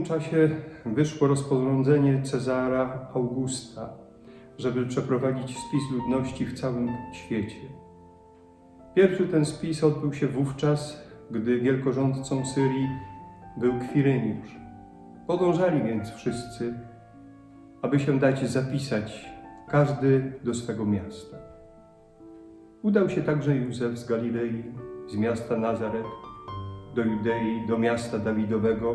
pewnym czasie wyszło rozporządzenie Cezara Augusta, żeby przeprowadzić spis ludności w całym świecie. Pierwszy ten spis odbył się wówczas, gdy wielkorządcą Syrii był Kwiryniusz. Podążali więc wszyscy, aby się dać zapisać, każdy do swego miasta. Udał się także Józef z Galilei, z miasta Nazaret, do Judei, do miasta Dawidowego,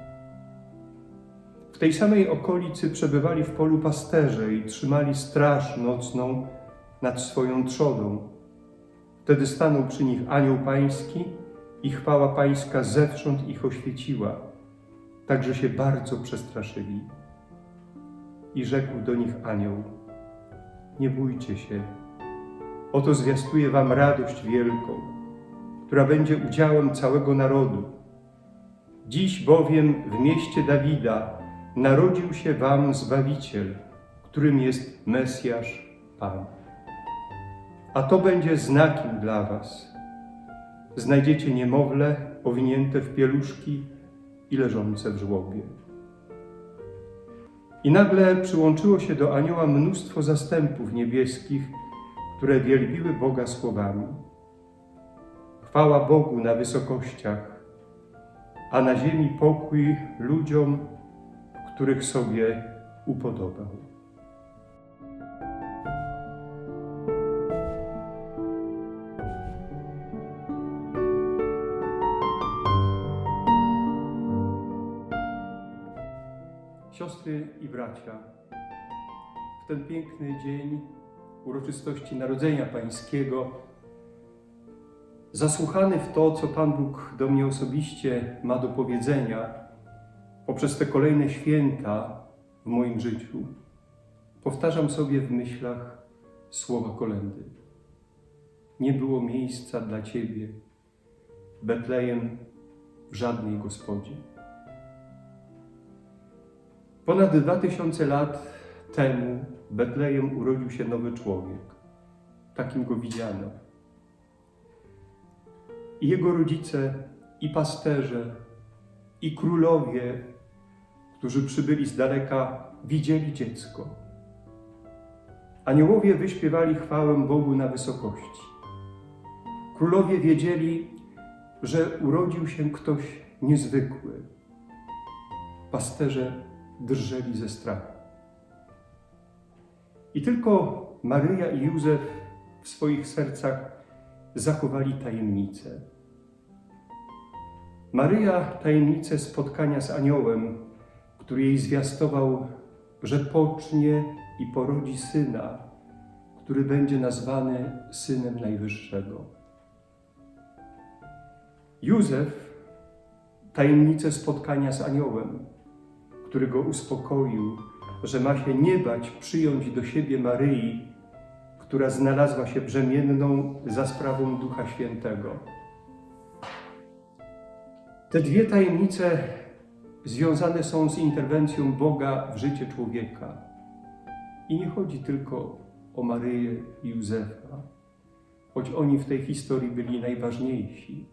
Tej samej okolicy przebywali w polu pasterze i trzymali straż nocną nad swoją trzodą. Wtedy stanął przy nich anioł pański i chwała pańska zewsząd ich oświeciła, tak że się bardzo przestraszyli. I rzekł do nich anioł: Nie bójcie się, oto zwiastuję wam radość wielką, która będzie udziałem całego narodu. Dziś bowiem w mieście Dawida narodził się wam Zbawiciel, którym jest Mesjasz Pan. A to będzie znakiem dla was. Znajdziecie niemowlę owinięte w pieluszki i leżące w żłobie. I nagle przyłączyło się do anioła mnóstwo zastępów niebieskich, które wielbiły Boga słowami. Chwała Bogu na wysokościach, a na ziemi pokój ludziom, których sobie upodobał. Siostry i bracia, w ten piękny dzień uroczystości Narodzenia Pańskiego, zasłuchany w to, co Pan Bóg do mnie osobiście ma do powiedzenia poprzez te kolejne święta w moim życiu, powtarzam sobie w myślach słowa kolendy. Nie było miejsca dla Ciebie, Betlejem, w żadnej gospodzie. Ponad dwa tysiące lat temu w Betlejem urodził się nowy człowiek. Takim go widziano. I jego rodzice, i pasterze, i królowie, którzy przybyli z daleka, widzieli dziecko. Aniołowie wyśpiewali chwałę Bogu na wysokości. Królowie wiedzieli, że urodził się ktoś niezwykły. Pasterze drżeli ze strachu. I tylko Maryja i Józef w swoich sercach zachowali tajemnicę. Maryja tajemnicę spotkania z aniołem, który jej zwiastował, że pocznie i porodzi syna, który będzie nazwany synem Najwyższego. Józef tajemnicę spotkania z aniołem, który go uspokoił, że ma się nie bać przyjąć do siebie Maryi, która znalazła się brzemienną za sprawą Ducha Świętego. Te dwie tajemnice związane są z interwencją Boga w życie człowieka. I nie chodzi tylko o Maryję i Józefa, choć oni w tej historii byli najważniejsi.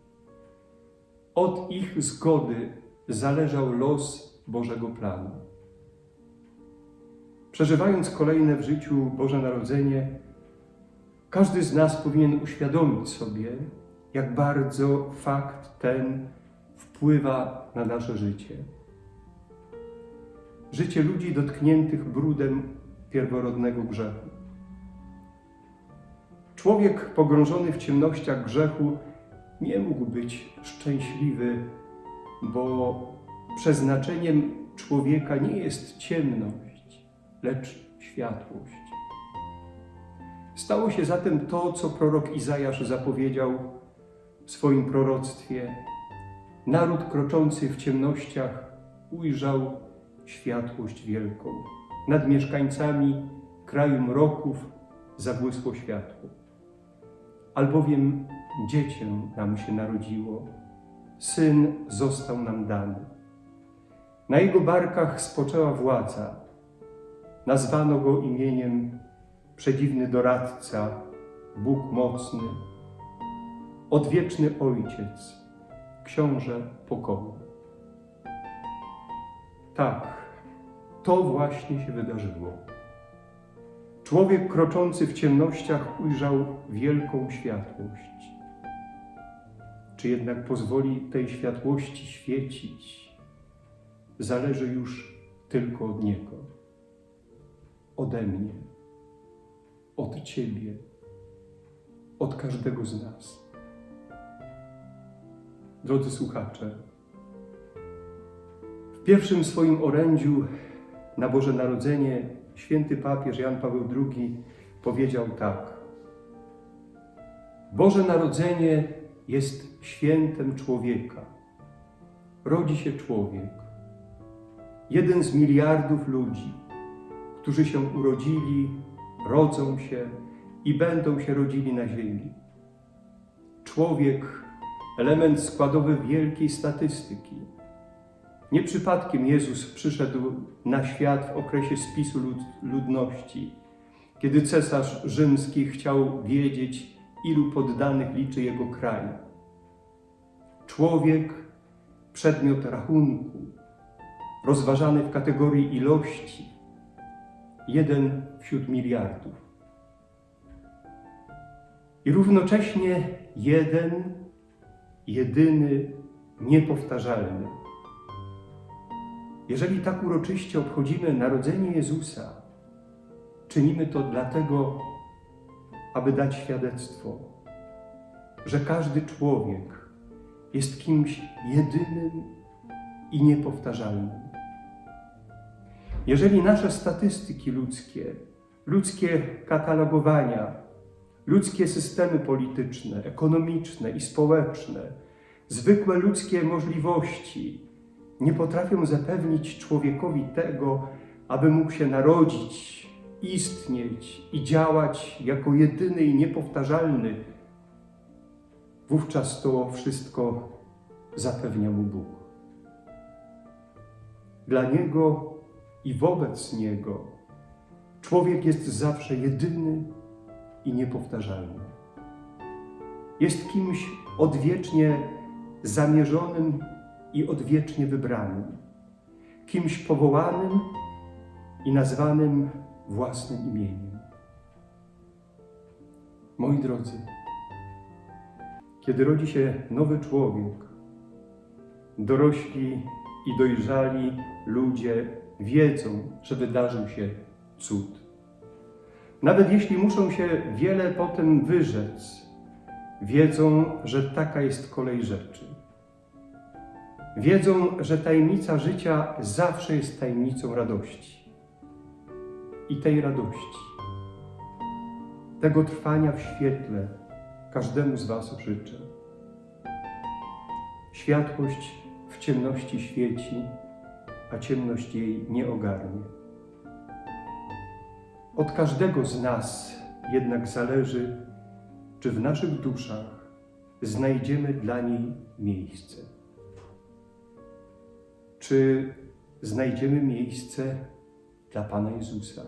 Od ich zgody zależał los Bożego planu. Przeżywając kolejne w życiu Boże Narodzenie, każdy z nas powinien uświadomić sobie, jak bardzo fakt ten wpływa na nasze życie. Życie ludzi dotkniętych brudem pierworodnego grzechu. Człowiek pogrążony w ciemnościach grzechu nie mógł być szczęśliwy, bo przeznaczeniem człowieka nie jest ciemność, lecz światłość. Stało się zatem to, co prorok Izajasz zapowiedział w swoim proroctwie. Naród kroczący w ciemnościach ujrzał światłość wielką. Nad mieszkańcami kraju mroków zabłysło światło. Albowiem dziecię nam się narodziło, syn został nam dany. Na jego barkach spoczęła władza. Nazwano go imieniem Przedziwny Doradca, Bóg Mocny, Odwieczny Ojciec, Książę Pokoju. Tak, to właśnie się wydarzyło. Człowiek kroczący w ciemnościach ujrzał wielką światłość. Czy jednak pozwoli tej światłości świecić, zależy już tylko od Niego, ode mnie, od Ciebie, od każdego z nas. Drodzy słuchacze, w pierwszym swoim orędziu na Boże Narodzenie święty papież Jan Paweł II powiedział tak: Boże Narodzenie jest świętem człowieka. Rodzi się człowiek, jeden z miliardów ludzi, którzy się urodzili, rodzą się i będą się rodzili na Ziemi. Człowiek, element składowy wielkiej statystyki. Nie przypadkiem Jezus przyszedł na świat w okresie spisu lud ludności, kiedy cesarz rzymski chciał wiedzieć, ilu poddanych liczy jego kraj. Człowiek, przedmiot rachunku, rozważany w kategorii ilości, jeden wśród miliardów. I równocześnie jeden, jedyny, niepowtarzalny. Jeżeli tak uroczyście obchodzimy narodzenie Jezusa, czynimy to dlatego, aby dać świadectwo, że każdy człowiek jest kimś jedynym i niepowtarzalnym. Jeżeli nasze statystyki ludzkie, ludzkie katalogowania, ludzkie systemy polityczne, ekonomiczne i społeczne, zwykłe ludzkie możliwości nie potrafią zapewnić człowiekowi tego, aby mógł się narodzić, istnieć i działać jako jedyny i niepowtarzalny, wówczas to wszystko zapewnia mu Bóg. Dla Niego i wobec Niego człowiek jest zawsze jedyny i niepowtarzalny. Jest kimś odwiecznie zamierzonym i odwiecznie wybranym, kimś powołanym i nazwanym własnym imieniem. Moi drodzy, kiedy rodzi się nowy człowiek, dorośli i dojrzali ludzie wiedzą, że wydarzył się cud. Nawet jeśli muszą się wiele potem wyrzec, wiedzą, że taka jest kolej rzeczy. Wiedzą, że tajemnica życia zawsze jest tajemnicą radości. I tej radości, tego trwania w świetle każdemu z Was życzę. Światłość w ciemności świeci, a ciemność jej nie ogarnie. Od każdego z nas jednak zależy, czy w naszych duszach znajdziemy dla niej miejsce. Czy znajdziemy miejsce dla Pana Jezusa?